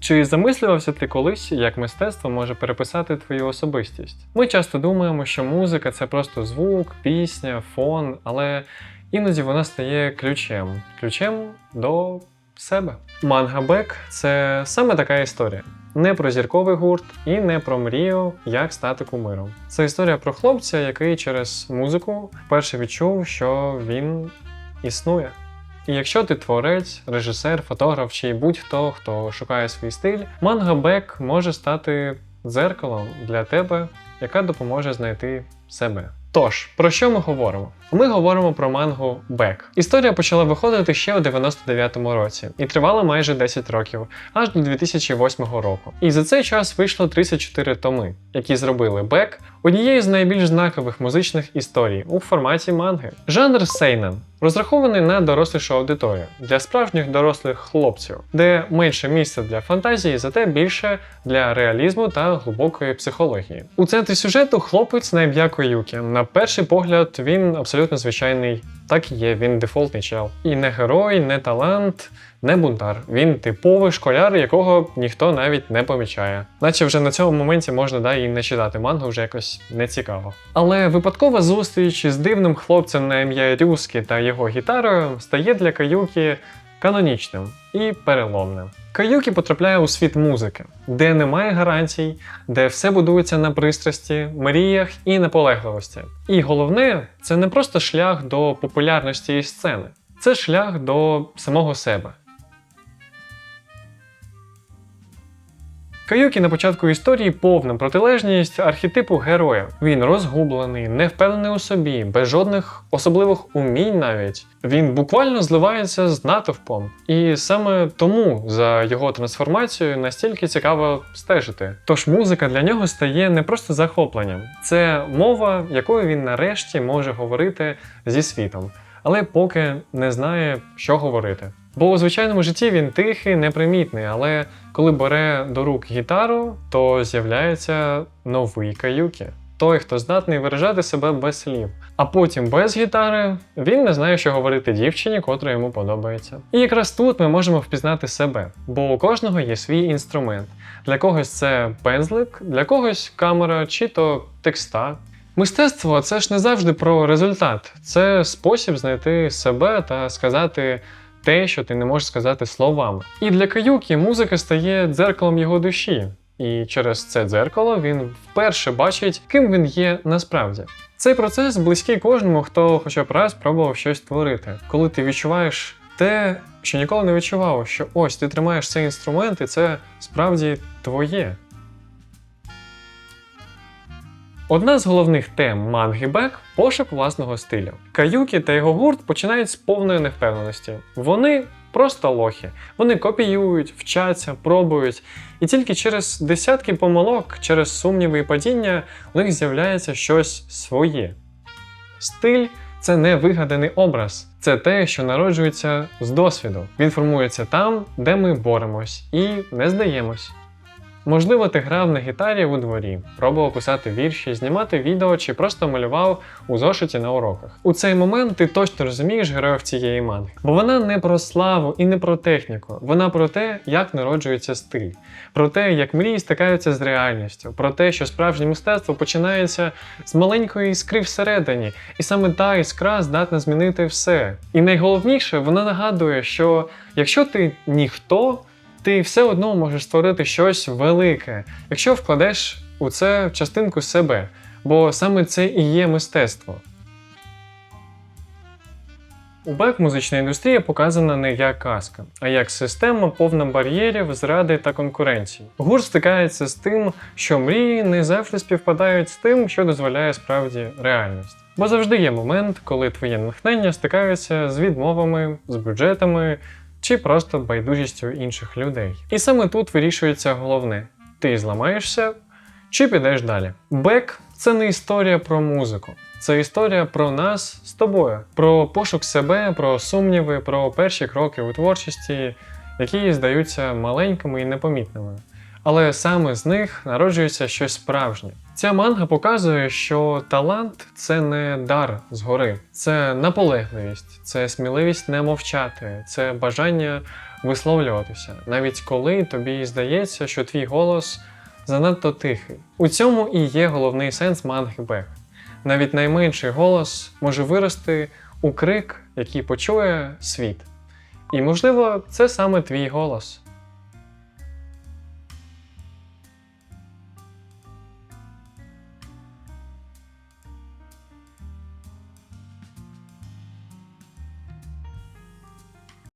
Чи замислювався ти колись, як мистецтво може переписати твою особистість? Ми часто думаємо, що музика це просто звук, пісня, фон, але іноді вона стає ключем, ключем до себе. Мангабек це саме така історія. Не про зірковий гурт і не про мрію, як стати кумиром. Це історія про хлопця, який через музику вперше відчув, що він існує. І якщо ти творець, режисер, фотограф чи будь-хто, хто шукає свій стиль, мангабек може стати дзеркалом для тебе, яка допоможе знайти себе. Тож, про що ми говоримо? Ми говоримо про мангу Бек. Історія почала виходити ще у 99-му році і тривала майже 10 років, аж до 2008 року. І за цей час вийшло 34 томи, які зробили Бек однією з найбільш знакових музичних історій у форматі манги. Жанр сейнен розрахований на дорослішу аудиторію для справжніх дорослих хлопців, де менше місця для фантазії, зате більше для реалізму та глибокої психології. У центрі сюжету хлопець на ім'я Коюкі. На перший погляд він абсолютно звичайний. Так і є, він дефолтний чел. І не герой, не талант, не бунтар. Він типовий школяр, якого ніхто навіть не помічає. Наче вже на цьому моменті можна да, і не читати мангу, вже якось не цікаво. Але випадкова зустріч із дивним хлопцем на ім'я Рюскі та його гітарою стає для Каюкі канонічним і переломним. Каюкі потрапляє у світ музики, де немає гарантій, де все будується на пристрасті, мріях і наполегливості. І головне, це не просто шлях до популярності і сцени, це шлях до самого себе. Каюкі на початку історії повна протилежність архетипу героя. Він розгублений, невпевнений у собі, без жодних особливих умінь навіть. Він буквально зливається з натовпом. І саме тому за його трансформацією настільки цікаво стежити. Тож музика для нього стає не просто захопленням, це мова, якою він нарешті може говорити зі світом, але поки не знає, що говорити. Бо у звичайному житті він тихий, непримітний, але коли бере до рук гітару, то з'являється новий каюкі. Той, хто здатний виражати себе без слів. А потім без гітари він не знає, що говорити дівчині, котра йому подобається. І якраз тут ми можемо впізнати себе, бо у кожного є свій інструмент. Для когось це пензлик, для когось камера чи то текста. Мистецтво це ж не завжди про результат, це спосіб знайти себе та сказати те, що ти не можеш сказати словами. І для Каюкі музика стає дзеркалом його душі, і через це дзеркало він вперше бачить, ким він є насправді. Цей процес близький кожному, хто хоча б раз пробував щось творити, коли ти відчуваєш те, що ніколи не відчував, що ось ти тримаєш цей інструмент, і це справді твоє. Одна з головних тем манги Бек – пошук власного стилю. Каюкі та його гурт починають з повної невпевненості. Вони просто лохи. Вони копіюють, вчаться, пробують. І тільки через десятки помилок, через сумніви і падіння у них з'являється щось своє. Стиль це не вигаданий образ, це те, що народжується з досвіду. Він формується там, де ми боремось і не здаємось. Можливо, ти грав на гітарі у дворі, пробував писати вірші, знімати відео чи просто малював у зошиті на уроках. У цей момент ти точно розумієш героїв цієї манги. Бо вона не про славу і не про техніку, вона про те, як народжується стиль, про те, як мрії стикаються з реальністю, про те, що справжнє мистецтво починається з маленької іскри всередині, і саме та іскра здатна змінити все. І найголовніше, вона нагадує, що якщо ти ніхто ти все одно можеш створити щось велике, якщо вкладеш у це частинку себе, бо саме це і є мистецтво. У Бек музична індустрія показана не як казка, а як система повна бар'єрів, зради та конкуренції. Гурт стикається з тим, що мрії не завжди співпадають з тим, що дозволяє справді реальність. Бо завжди є момент, коли твоє натхнення стикаються з відмовами, з бюджетами чи просто байдужістю інших людей. І саме тут вирішується головне: ти зламаєшся чи підеш далі. Бек це не історія про музику, це історія про нас з тобою, про пошук себе, про сумніви, про перші кроки у творчості, які здаються маленькими і непомітними. Але саме з них народжується щось справжнє. Ця манга показує, що талант це не дар згори, це наполегливість, це сміливість не мовчати, це бажання висловлюватися, навіть коли тобі здається, що твій голос занадто тихий. У цьому і є головний сенс манги Бег. Навіть найменший голос може вирости у крик, який почує світ. І можливо, це саме твій голос.